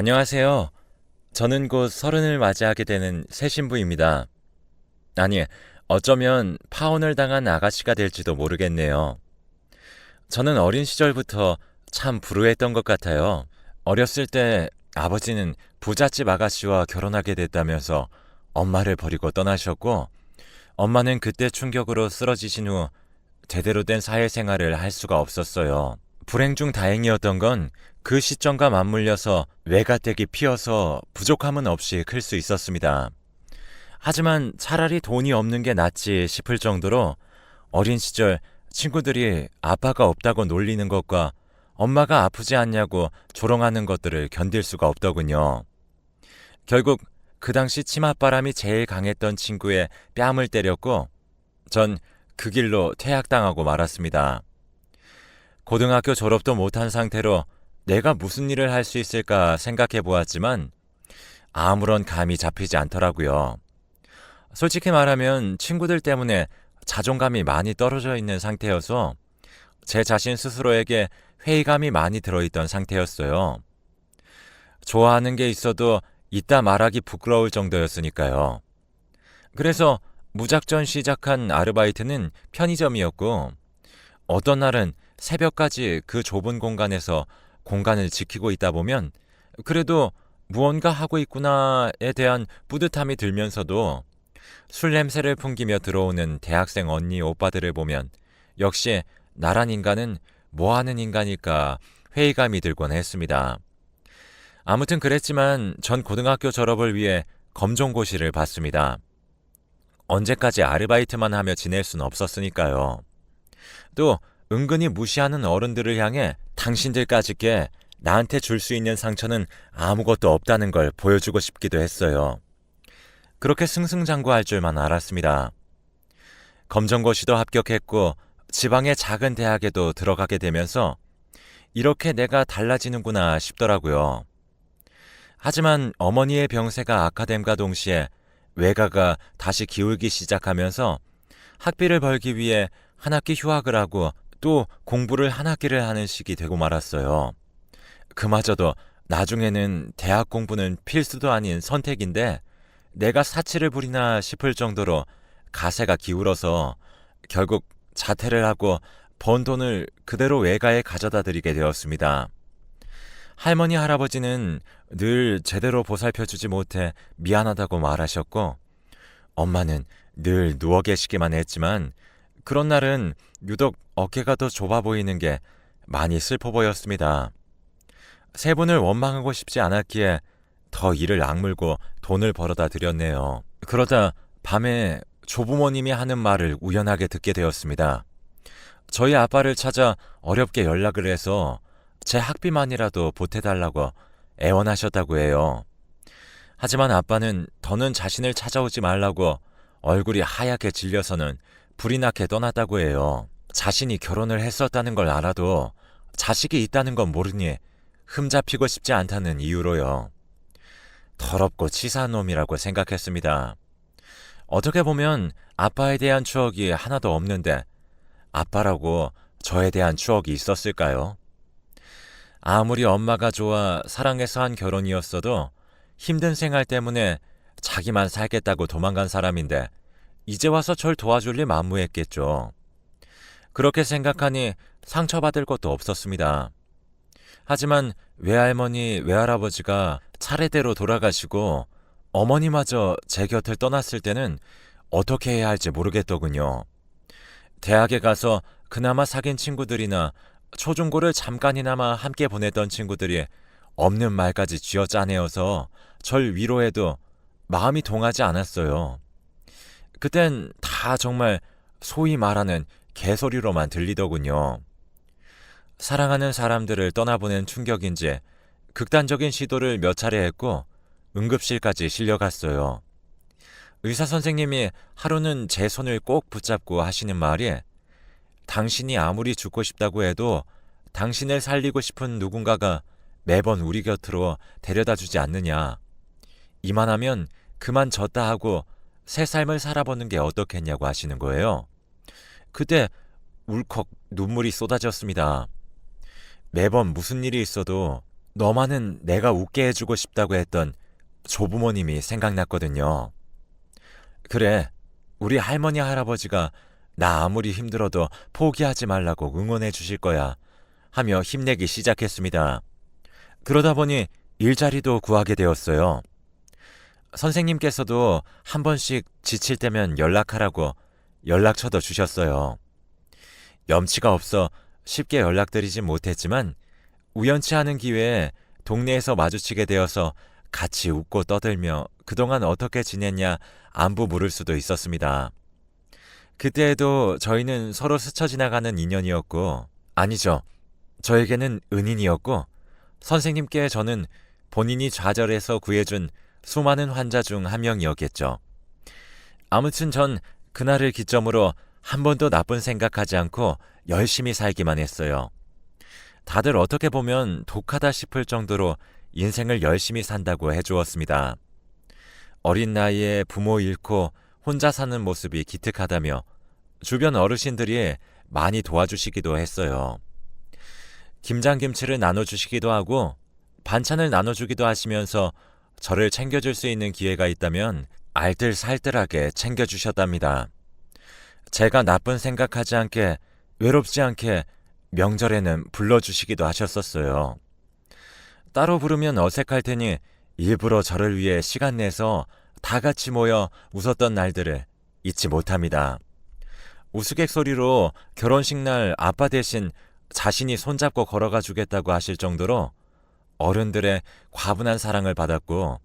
안녕하세요. 저는 곧 서른을 맞이하게 되는 새 신부입니다. 아니, 어쩌면 파혼을 당한 아가씨가 될지도 모르겠네요. 저는 어린 시절부터 참 불우했던 것 같아요. 어렸을 때 아버지는 부잣집 아가씨와 결혼하게 됐다면서 엄마를 버리고 떠나셨고, 엄마는 그때 충격으로 쓰러지신 후 제대로 된 사회생활을 할 수가 없었어요. 불행 중 다행이었던 건 그 시점과 맞물려서 외가댁이 피어서 부족함은 없이 클 수 있었습니다. 하지만 차라리 돈이 없는 게 낫지 싶을 정도로 어린 시절 친구들이 아빠가 없다고 놀리는 것과 엄마가 아프지 않냐고 조롱하는 것들을 견딜 수가 없더군요. 결국 그 당시 치맛바람이 제일 강했던 친구의 뺨을 때렸고 전 그 길로 퇴학당하고 말았습니다. 고등학교 졸업도 못한 상태로 내가 무슨 일을 할 수 있을까 생각해 보았지만 아무런 감이 잡히지 않더라고요. 솔직히 말하면 친구들 때문에 자존감이 많이 떨어져 있는 상태여서 제 자신 스스로에게 회의감이 많이 들어있던 상태였어요. 좋아하는 게 있어도 이따 말하기 부끄러울 정도였으니까요. 그래서 무작정 시작한 아르바이트는 편의점이었고 어떤 날은 새벽까지 그 좁은 공간에서 공간을 지키고 있다 보면 그래도 무언가 하고 있구나에 대한 뿌듯함이 들면서도 술 냄새를 풍기며 들어오는 대학생 언니 오빠들을 보면 역시 나란 인간은 뭐 하는 인간일까 회의감이 들곤 했습니다. 아무튼 그랬지만 전 고등학교 졸업을 위해 검정고시를 봤습니다. 언제까지 아르바이트만 하며 지낼 순 없었으니까요. 또 은근히 무시하는 어른들을 향해 당신들까지께 나한테 줄 수 있는 상처는 아무것도 없다는 걸 보여주고 싶기도 했어요. 그렇게 승승장구할 줄만 알았습니다. 검정고시도 합격했고 지방의 작은 대학에도 들어가게 되면서 이렇게 내가 달라지는구나 싶더라고요. 하지만 어머니의 병세가 악화됨과 동시에 외가가 다시 기울기 시작하면서 학비를 벌기 위해 한 학기 휴학을 하고 또 공부를 한 학기를 하는 시기 되고 말았어요. 그마저도 나중에는 대학 공부는 필수도 아닌 선택인데 내가 사치를 부리나 싶을 정도로 가세가 기울어서 결국 자퇴를 하고 번 돈을 그대로 외가에 가져다 드리게 되었습니다. 할머니 할아버지는 늘 제대로 보살펴 주지 못해 미안하다고 말하셨고 엄마는 늘 누워 계시기만 했지만 그런 날은 유독 어깨가 더 좁아 보이는 게 많이 슬퍼 보였습니다. 세 분을 원망하고 싶지 않았기에 더 일을 악물고 돈을 벌어다 드렸네요. 그러다 밤에 조부모님이 하는 말을 우연하게 듣게 되었습니다. 저희 아빠를 찾아 어렵게 연락을 해서 제 학비만이라도 보태달라고 애원하셨다고 해요. 하지만 아빠는 더는 자신을 찾아오지 말라고 얼굴이 하얗게 질려서는 불이 나게 떠났다고 해요. 자신이 결혼을 했었다는 걸 알아도 자식이 있다는 건 모르니 흠잡히고 싶지 않다는 이유로요. 더럽고 치사한 놈이라고 생각했습니다. 어떻게 보면 아빠에 대한 추억이 하나도 없는데 아빠라고 저에 대한 추억이 있었을까요? 아무리 엄마가 좋아 사랑해서 한 결혼이었어도 힘든 생활 때문에 자기만 살겠다고 도망간 사람인데 이제 와서 절 도와줄 리 만무했겠죠. 그렇게 생각하니 상처받을 것도 없었습니다. 하지만 외할머니, 외할아버지가 차례대로 돌아가시고 어머니마저 제 곁을 떠났을 때는 어떻게 해야 할지 모르겠더군요. 대학에 가서 그나마 사귄 친구들이나 초중고를 잠깐이나마 함께 보냈던 친구들이 없는 말까지 쥐어 짜내어서 절 위로해도 마음이 동하지 않았어요. 그땐 다 정말 소위 말하는 개소리로만 들리더군요. 사랑하는 사람들을 떠나보낸 충격인지 극단적인 시도를 몇 차례 했고 응급실까지 실려갔어요. 의사 선생님이 하루는 제 손을 꼭 붙잡고 하시는 말이 당신이 아무리 죽고 싶다고 해도 당신을 살리고 싶은 누군가가 매번 우리 곁으로 데려다 주지 않느냐. 이만하면 그만 졌다 하고 새 삶을 살아보는 게 어떻겠냐고 하시는 거예요. 그때 울컥 눈물이 쏟아졌습니다. 매번 무슨 일이 있어도 너만은 내가 웃게 해주고 싶다고 했던 조부모님이 생각났거든요. 그래, 우리 할머니 할아버지가 나 아무리 힘들어도 포기하지 말라고 응원해 주실 거야 하며 힘내기 시작했습니다. 그러다 보니 일자리도 구하게 되었어요. 선생님께서도 한 번씩 지칠 때면 연락하라고 연락처도 주셨어요. 염치가 없어 쉽게 연락드리진 못했지만 우연치 않은 기회에 동네에서 마주치게 되어서 같이 웃고 떠들며 그동안 어떻게 지냈냐 안부 물을 수도 있었습니다. 그때에도 저희는 서로 스쳐 지나가는 인연이었고, 아니죠. 저에게는 은인이었고, 선생님께 저는 본인이 좌절해서 구해준 수많은 환자 중 한 명이었겠죠. 아무튼 전 그날을 기점으로 한 번도 나쁜 생각하지 않고 열심히 살기만 했어요. 다들 어떻게 보면 독하다 싶을 정도로 인생을 열심히 산다고 해주었습니다. 어린 나이에 부모 잃고 혼자 사는 모습이 기특하다며 주변 어르신들이 많이 도와주시기도 했어요. 김장김치를 나눠주시기도 하고 반찬을 나눠주기도 하시면서 저를 챙겨줄 수 있는 기회가 있다면 알뜰살뜰하게 챙겨주셨답니다. 제가 나쁜 생각하지 않게 외롭지 않게 명절에는 불러주시기도 하셨었어요. 따로 부르면 어색할 테니 일부러 저를 위해 시간 내서 다 같이 모여 웃었던 날들을 잊지 못합니다. 우스갯소리로 결혼식 날 아빠 대신 자신이 손잡고 걸어가 주겠다고 하실 정도로 어른들의 과분한 사랑을 받았고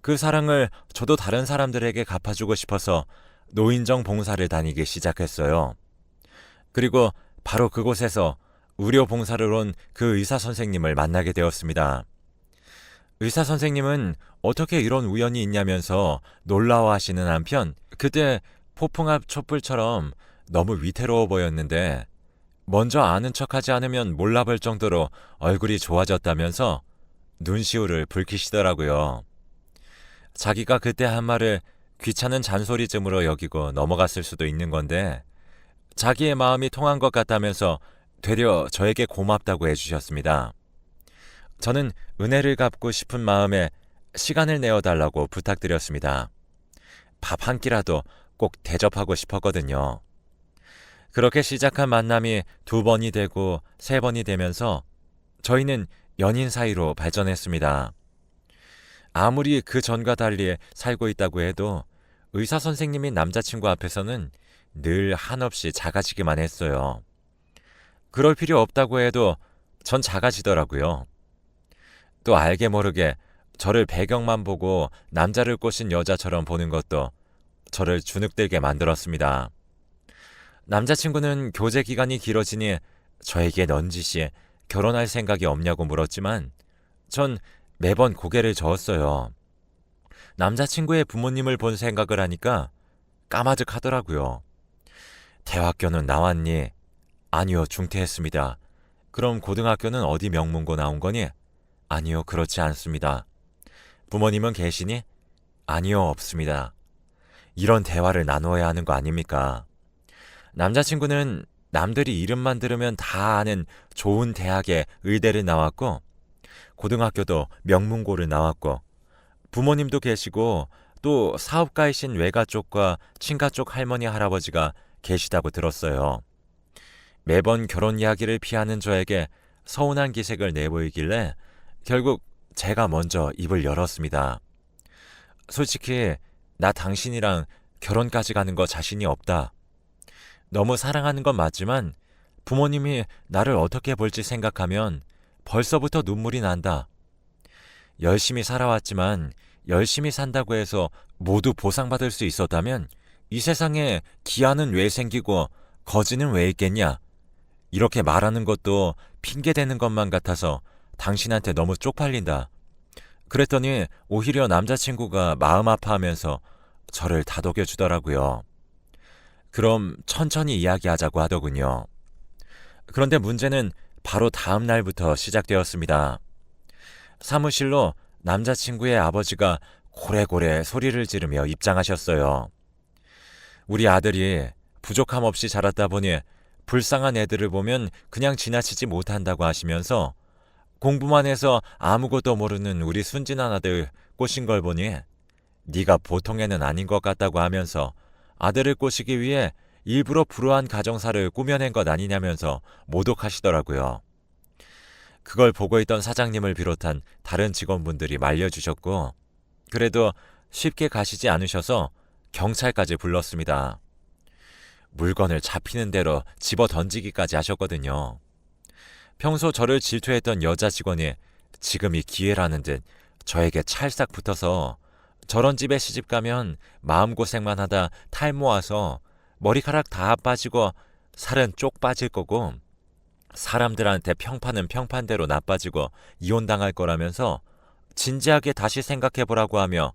그 사랑을 저도 다른 사람들에게 갚아주고 싶어서 노인정 봉사를 다니기 시작했어요. 그리고 바로 그곳에서 의료 봉사를 온 그 의사 선생님을 만나게 되었습니다. 의사 선생님은 어떻게 이런 우연이 있냐면서 놀라워하시는 한편 그때 폭풍 앞 촛불처럼 너무 위태로워 보였는데 먼저 아는 척하지 않으면 몰라볼 정도로 얼굴이 좋아졌다면서 눈시울을 붉히시더라고요. 자기가 그때 한 말을 귀찮은 잔소리쯤으로 여기고 넘어갔을 수도 있는 건데 자기의 마음이 통한 것 같다면서 되려 저에게 고맙다고 해주셨습니다. 저는 은혜를 갚고 싶은 마음에 시간을 내어달라고 부탁드렸습니다. 밥 한 끼라도 꼭 대접하고 싶었거든요. 그렇게 시작한 만남이 두 번이 되고 세 번이 되면서 저희는 연인 사이로 발전했습니다. 아무리 그 전과 달리 살고 있다고 해도 의사 선생님이 남자친구 앞에서는 늘 한없이 작아지기만 했어요. 그럴 필요 없다고 해도 전 작아지더라고요. 또 알게 모르게 저를 배경만 보고 남자를 꼬신 여자처럼 보는 것도 저를 주눅들게 만들었습니다. 남자친구는 교제 기간이 길어지니 저에게 넌지시 결혼할 생각이 없냐고 물었지만 전 매번 고개를 저었어요. 남자친구의 부모님을 본 생각을 하니까 까마득 하더라고요. 대학교는 나왔니? 아니요, 중퇴했습니다. 그럼 고등학교는 어디 명문고 나온 거니? 아니요, 그렇지 않습니다. 부모님은 계시니? 아니요, 없습니다. 이런 대화를 나누어야 하는 거 아닙니까? 남자친구는 남들이 이름만 들으면 다 아는 좋은 대학에 의대를 나왔고, 고등학교도 명문고를 나왔고, 부모님도 계시고, 또 사업가이신 외가 쪽과 친가 쪽 할머니 할아버지가 계시다고 들었어요. 매번 결혼 이야기를 피하는 저에게 서운한 기색을 내보이길래 결국 제가 먼저 입을 열었습니다. 솔직히 나 당신이랑 결혼까지 가는 거 자신이 없다. 너무 사랑하는 건 맞지만 부모님이 나를 어떻게 볼지 생각하면 벌써부터 눈물이 난다. 열심히 살아왔지만 열심히 산다고 해서 모두 보상받을 수 있었다면 이 세상에 기아는 왜 생기고 거지는 왜 있겠냐? 이렇게 말하는 것도 핑계대는 것만 같아서 당신한테 너무 쪽팔린다. 그랬더니 오히려 남자친구가 마음 아파하면서 저를 다독여 주더라고요. 그럼 천천히 이야기하자고 하더군요. 그런데 문제는 바로 다음 날부터 시작되었습니다. 사무실로 남자친구의 아버지가 고래고래 소리를 지르며 입장하셨어요. 우리 아들이 부족함 없이 자랐다 보니 불쌍한 애들을 보면 그냥 지나치지 못한다고 하시면서 공부만 해서 아무것도 모르는 우리 순진한 아들 꼬신 걸 보니 네가 보통 애는 아닌 것 같다고 하면서 아들을 꼬시기 위해 일부러 불우한 가정사를 꾸며낸 것 아니냐면서 모독하시더라고요. 그걸 보고 있던 사장님을 비롯한 다른 직원분들이 말려주셨고, 그래도 쉽게 가시지 않으셔서 경찰까지 불렀습니다. 물건을 잡히는 대로 집어 던지기까지 하셨거든요. 평소 저를 질투했던 여자 직원이 지금이 기회라는 듯 저에게 찰싹 붙어서 저런 집에 시집 가면 마음고생만 하다 탈모 와서 머리카락 다 빠지고 살은 쪽 빠질 거고 사람들한테 평판은 평판대로 나빠지고 이혼당할 거라면서 진지하게 다시 생각해 보라고 하며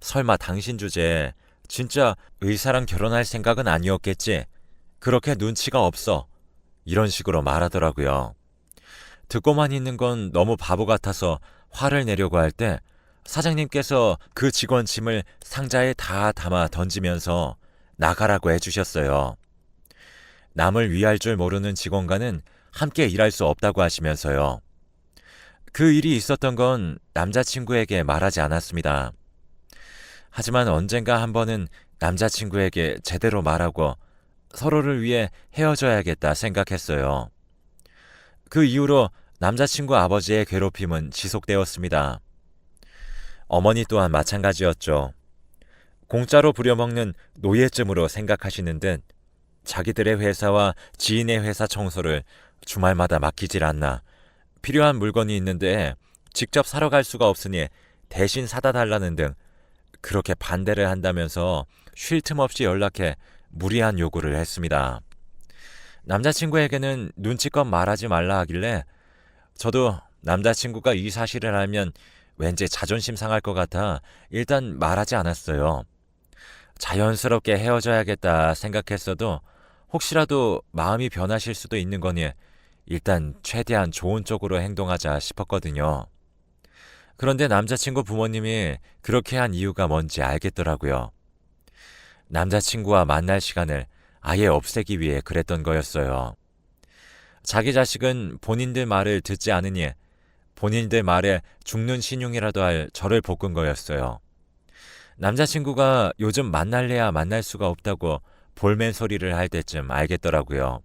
설마 당신 주제에 진짜 의사랑 결혼할 생각은 아니었겠지? 그렇게 눈치가 없어. 이런 식으로 말하더라고요. 듣고만 있는 건 너무 바보 같아서 화를 내려고 할 때 사장님께서 그 직원 짐을 상자에 다 담아 던지면서 나가라고 해주셨어요. 남을 위할 줄 모르는 직원과는 함께 일할 수 없다고 하시면서요. 그 일이 있었던 건 남자친구에게 말하지 않았습니다. 하지만 언젠가 한 번은 남자친구에게 제대로 말하고 서로를 위해 헤어져야겠다 생각했어요. 그 이후로 남자친구 아버지의 괴롭힘은 지속되었습니다. 어머니 또한 마찬가지였죠. 공짜로 부려먹는 노예쯤으로 생각하시는 듯 자기들의 회사와 지인의 회사 청소를 주말마다 맡기질 않나 필요한 물건이 있는데 직접 사러 갈 수가 없으니 대신 사다 달라는 등 그렇게 반대를 한다면서 쉴 틈 없이 연락해 무리한 요구를 했습니다. 남자친구에게는 눈치껏 말하지 말라 하길래 저도 남자친구가 이 사실을 알면 왠지 자존심 상할 것 같아 일단 말하지 않았어요. 자연스럽게 헤어져야겠다 생각했어도 혹시라도 마음이 변하실 수도 있는 거니 일단 최대한 좋은 쪽으로 행동하자 싶었거든요. 그런데 남자친구 부모님이 그렇게 한 이유가 뭔지 알겠더라고요. 남자친구와 만날 시간을 아예 없애기 위해 그랬던 거였어요. 자기 자식은 본인들 말을 듣지 않으니 본인들 말에 죽는 신용이라도 할 저를 볶은 거였어요. 남자친구가 요즘 만날래야 만날 수가 없다고 볼멘 소리를 할 때쯤 알겠더라고요.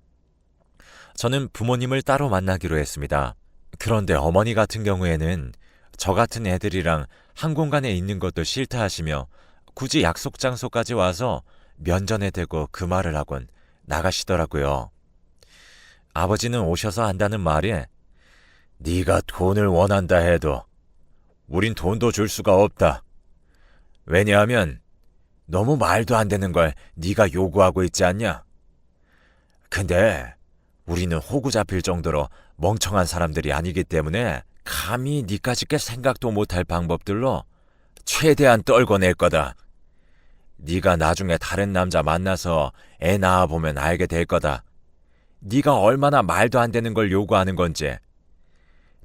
저는 부모님을 따로 만나기로 했습니다. 그런데 어머니 같은 경우에는 저 같은 애들이랑 한 공간에 있는 것도 싫다 하시며 굳이 약속 장소까지 와서 면전에 대고 그 말을 하곤 나가시더라고요. 아버지는 오셔서 한다는 말에 네가 돈을 원한다 해도 우린 돈도 줄 수가 없다. 왜냐하면 너무 말도 안 되는 걸 네가 요구하고 있지 않냐? 근데 우리는 호구 잡힐 정도로 멍청한 사람들이 아니기 때문에 감히 게 생각도 못할 방법들로 최대한 떨궈낼 거다. 네가 나중에 다른 남자 만나서 애 낳아 보면 알게 될 거다. 네가 얼마나 말도 안 되는 걸 요구하는 건지.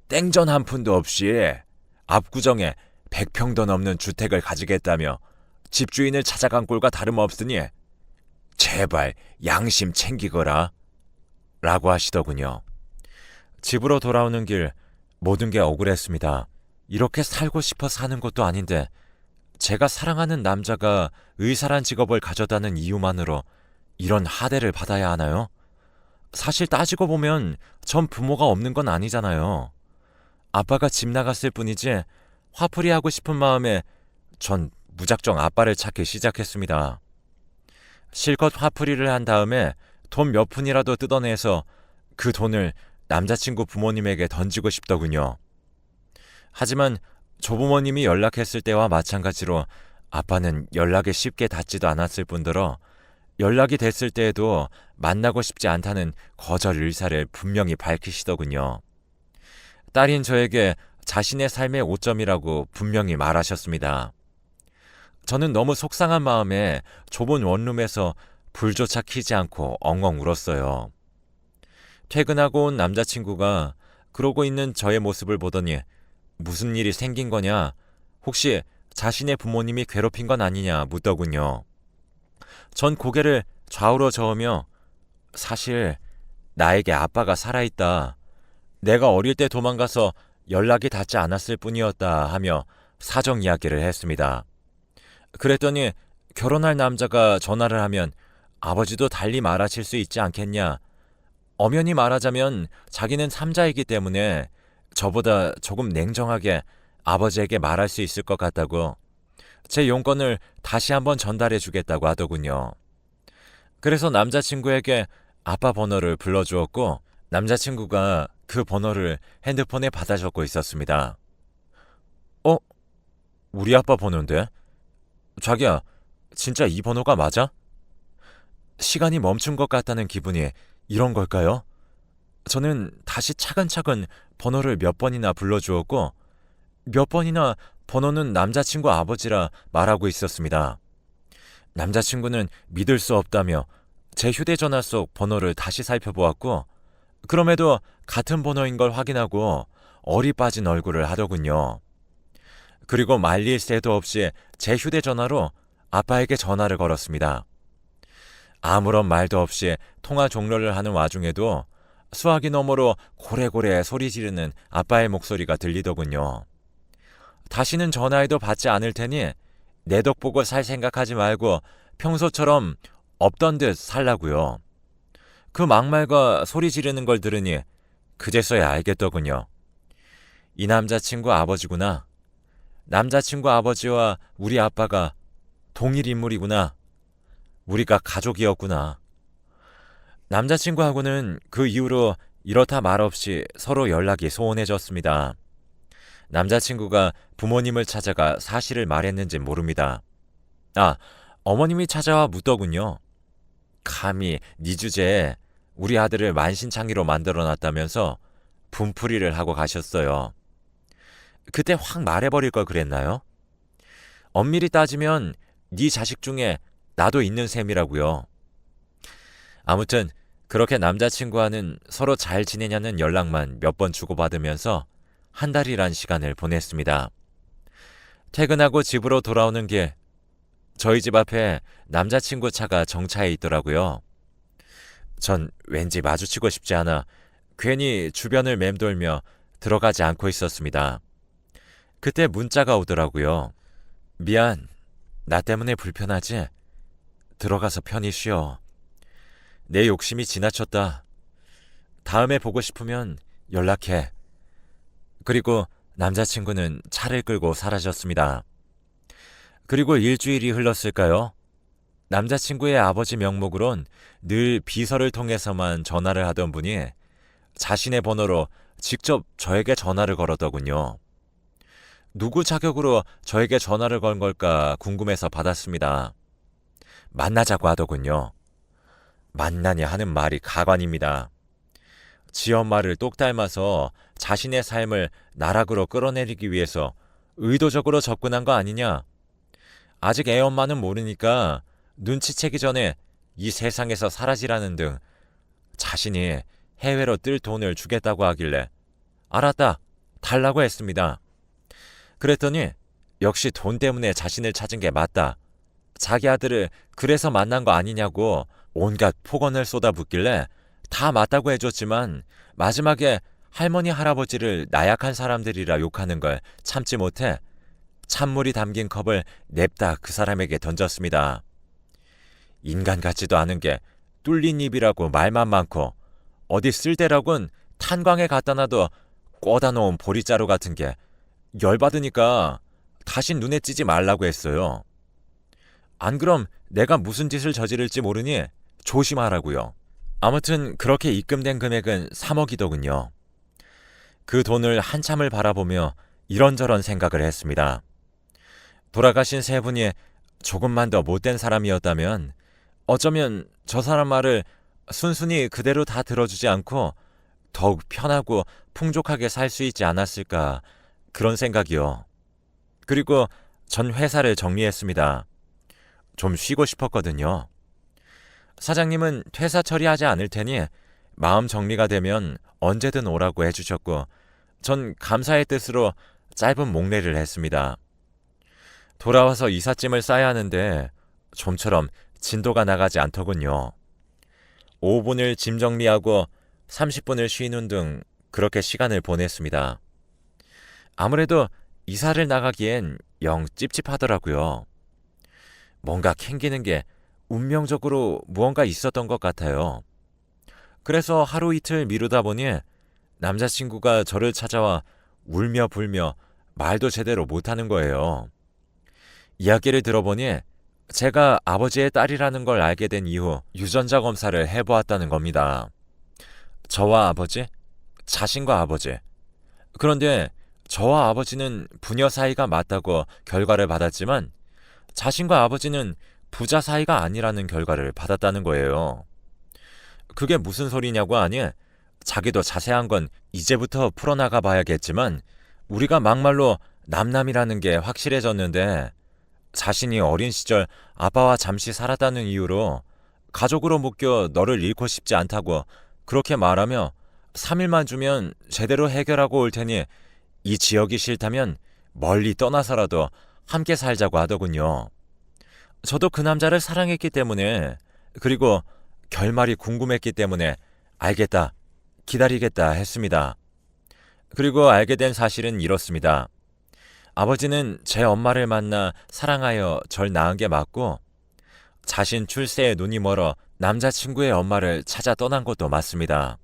땡전 한 푼도 없이 압구정에 100평도 넘는 주택을 가지겠다며 집주인을 찾아간 꼴과 다름없으니 제발 양심 챙기거라. 라고 하시더군요. 집으로 돌아오는 길 모든 게 억울했습니다. 이렇게 살고 싶어 사는 것도 아닌데 제가 사랑하는 남자가 의사란 직업을 가져다는 이유만으로 이런 하대를 받아야 하나요? 사실 따지고 보면 전 부모가 없는 건 아니잖아요. 아빠가 집 나갔을 뿐이지 화풀이 하고 싶은 마음에 전 무작정 아빠를 찾기 시작했습니다. 실컷 화풀이를 한 다음에 돈 몇 푼이라도 뜯어내서 그 돈을 남자친구 부모님에게 던지고 싶더군요. 하지만 조부모님이 연락했을 때와 마찬가지로 아빠는 연락에 쉽게 닿지도 않았을 뿐더러 연락이 됐을 때에도 만나고 싶지 않다는 거절 의사를 분명히 밝히시더군요. 딸인 저에게 자신의 삶의 오점이라고 분명히 말하셨습니다. 저는 너무 속상한 마음에 좁은 원룸에서 불조차 키지 않고 엉엉 울었어요. 퇴근하고 온 남자친구가 그러고 있는 저의 모습을 보더니 무슨 일이 생긴 거냐, 혹시 자신의 부모님이 괴롭힌 건 아니냐 묻더군요. 전 고개를 좌우로 저으며 사실 나에게 아빠가 살아있다. 내가 어릴 때 도망가서 연락이 닿지 않았을 뿐이었다 하며 사정 이야기를 했습니다. 그랬더니 결혼할 남자가 전화를 하면 아버지도 달리 말하실 수 있지 않겠냐. 엄연히 말하자면 자기는 삼자이기 때문에 저보다 조금 냉정하게 아버지에게 말할 수 있을 것 같다고 제 용건을 다시 한번 전달해 주겠다고 하더군요. 그래서 남자친구에게 아빠 번호를 불러주었고 남자친구가 그 번호를 핸드폰에 받아 적고 있었습니다. 어? 우리 아빠 번호인데? 자기야, 진짜 이 번호가 맞아? 시간이 멈춘 것 같다는 기분이 이런 걸까요? 저는 다시 차근차근 번호를 몇 번이나 불러주었고, 몇 번이나 번호는 남자친구 아버지라 말하고 있었습니다. 남자친구는 믿을 수 없다며 제 휴대전화 속 번호를 다시 살펴보았고, 그럼에도 같은 번호인 걸 확인하고 어리 빠진 얼굴을 하더군요. 그리고 말릴 새도 없이 제 휴대전화로 아빠에게 전화를 걸었습니다. 아무런 말도 없이 통화 종료를 하는 와중에도 수화기 너머로 고래고래 소리 지르는 아빠의 목소리가 들리더군요. 다시는 전화해도 받지 않을 테니 내 덕 보고 살 생각하지 말고 평소처럼 없던 듯 살라고요. 그 막말과 소리 지르는 걸 들으니 그제서야 알겠더군요. 이 남자친구 아버지구나. 남자친구 아버지와 우리 아빠가 동일 인물이구나. 우리가 가족이었구나. 남자친구하고는 그 이후로 이렇다 말없이 서로 연락이 소원해졌습니다. 남자친구가 부모님을 찾아가 사실을 말했는지 모릅니다. 아, 어머님이 찾아와 묻더군요. 감히 네 주제에 우리 아들을 만신창이로 만들어 놨다면서 분풀이를 하고 가셨어요. 그때 확 말해버릴 걸 그랬나요? 엄밀히 따지면 네 자식 중에 나도 있는 셈이라고요. 아무튼 그렇게 남자친구와는 서로 잘 지내냐는 연락만 몇 번 주고받으면서 한 달이란 시간을 보냈습니다. 퇴근하고 집으로 돌아오는 길 저희 집 앞에 남자친구 차가 정차해 있더라고요. 전 왠지 마주치고 싶지 않아 괜히 주변을 맴돌며 들어가지 않고 있었습니다. 그때 문자가 오더라고요. 미안. 나 때문에 불편하지? 들어가서 편히 쉬어. 내 욕심이 지나쳤다. 다음에 보고 싶으면 연락해. 그리고 남자친구는 차를 끌고 사라졌습니다. 그리고 일주일이 흘렀을까요? 남자친구의 아버지 명목으론 늘 비서를 통해서만 전화를 하던 분이 자신의 번호로 직접 저에게 전화를 걸었더군요. 누구 자격으로 저에게 전화를 건 걸까 궁금해서 받았습니다. 만나자고 하더군요. 만나냐 하는 말이 가관입니다. 지 엄마를 똑 닮아서 자신의 삶을 나락으로 끌어내리기 위해서 의도적으로 접근한 거 아니냐? 아직 애 엄마는 모르니까 눈치채기 전에 이 세상에서 사라지라는 등 자신이 해외로 뜰 돈을 주겠다고 하길래 알았다 달라고 했습니다. 그랬더니 역시 돈 때문에 자신을 찾은 게 맞다. 자기 아들을 그래서 만난 거 아니냐고 온갖 폭언을 쏟아붓길래 다 맞다고 해줬지만 마지막에 할머니 할아버지를 나약한 사람들이라 욕하는 걸 참지 못해 찬물이 담긴 컵을 냅다 그 사람에게 던졌습니다. 인간 같지도 않은 게 뚫린 입이라고 말만 많고 어디 쓸데라곤 탄광에 갖다 놔도 꽂아 놓은 보리자루 같은 게 열받으니까 다시 눈에 찌지 말라고 했어요. 안 그럼 내가 무슨 짓을 저지를지 모르니 조심하라고요. 아무튼 그렇게 입금된 금액은 3억이더군요. 그 돈을 한참을 바라보며 이런저런 생각을 했습니다. 돌아가신 세 분이 조금만 더 못된 사람이었다면 어쩌면 저 사람 말을 순순히 그대로 다 들어주지 않고 더욱 편하고 풍족하게 살 수 있지 않았을까 그런 생각이요. 그리고 전 회사를 정리했습니다. 좀 쉬고 싶었거든요. 사장님은 퇴사 처리하지 않을 테니 마음 정리가 되면 언제든 오라고 해주셨고 전 감사의 뜻으로 짧은 목례를 했습니다. 돌아와서 이삿짐을 싸야 하는데 좀처럼 진도가 나가지 않더군요. 5분을 짐 정리하고 30분을 쉬는 등 그렇게 시간을 보냈습니다. 아무래도 이사를 나가기엔 영 찝찝하더라고요. 뭔가 캥기는 게 운명적으로 무언가 있었던 것 같아요. 그래서 하루 이틀 미루다 보니 남자친구가 저를 찾아와 울며 불며 말도 제대로 못하는 거예요. 이야기를 들어보니 제가 아버지의 딸이라는 걸 알게 된 이후 유전자 검사를 해보았다는 겁니다. 저와 아버지, 자신과 아버지. 그런데 저와 아버지는 부녀 사이가 맞다고 결과를 받았지만 자신과 아버지는 부자 사이가 아니라는 결과를 받았다는 거예요. 그게 무슨 소리냐고 하니 자기도 자세한 건 이제부터 풀어나가 봐야겠지만 우리가 막말로 남남이라는 게 확실해졌는데 자신이 어린 시절 아빠와 잠시 살았다는 이유로 가족으로 묶여 너를 잃고 싶지 않다고 그렇게 말하며 3일만 주면 제대로 해결하고 올 테니 이 지역이 싫다면 멀리 떠나서라도 함께 살자고 하더군요. 저도 그 남자를 사랑했기 때문에 그리고 결말이 궁금했기 때문에 알겠다, 기다리겠다 했습니다. 그리고 알게 된 사실은 이렇습니다. 아버지는 제 엄마를 만나 사랑하여 절 낳은 게 맞고 자신 출세에 눈이 멀어 남자친구의 엄마를 찾아 떠난 것도 맞습니다.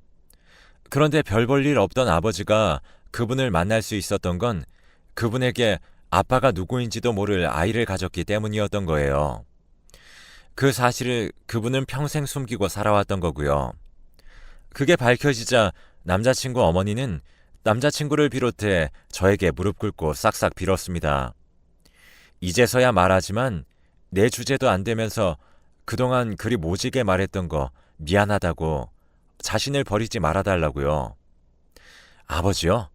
그런데 별 볼 일 없던 아버지가 그분을 만날 수 있었던 건 그분에게 아빠가 누구인지도 모를 아이를 가졌기 때문이었던 거예요. 그 사실을 그분은 평생 숨기고 살아왔던 거고요. 그게 밝혀지자 남자친구 어머니는 남자친구를 비롯해 저에게 무릎 꿇고 싹싹 빌었습니다. 이제서야 말하지만 내 주제도 안 되면서 그동안 그리 모지게 말했던 거 미안하다고 자신을 버리지 말아달라고요. 아버지요?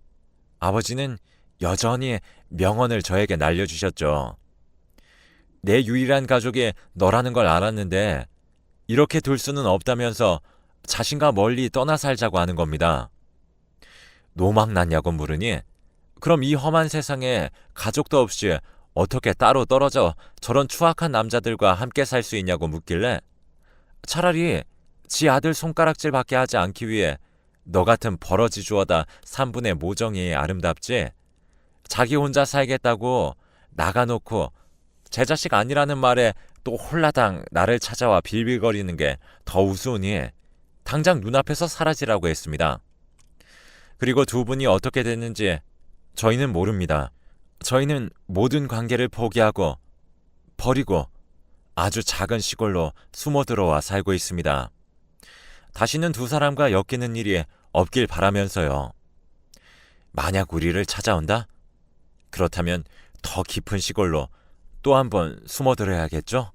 아버지는 여전히 명언을 저에게 날려주셨죠. 내 유일한 가족이 너라는 걸 알았는데 이렇게 둘 수는 없다면서 자신과 멀리 떠나 살자고 하는 겁니다. 노망 났냐고 물으니 그럼 이 험한 세상에 가족도 없이 어떻게 따로 떨어져 저런 추악한 남자들과 함께 살 수 있냐고 묻길래 차라리 지 아들 손가락질 받게 하지 않기 위해 너 같은 버러지 주어다 3분의 모정이 아름답지 자기 혼자 살겠다고 나가놓고 제 자식 아니라는 말에 또 홀라당 나를 찾아와 빌빌거리는 게 더 우스우니 당장 눈앞에서 사라지라고 했습니다. 그리고 두 분이 어떻게 됐는지 저희는 모릅니다. 저희는 모든 관계를 포기하고 버리고 아주 작은 시골로 숨어 들어와 살고 있습니다. 다시는 두 사람과 엮이는 일이 없길 바라면서요. 만약 우리를 찾아온다? 그렇다면 더 깊은 시골로 또 한 번 숨어 들어야겠죠?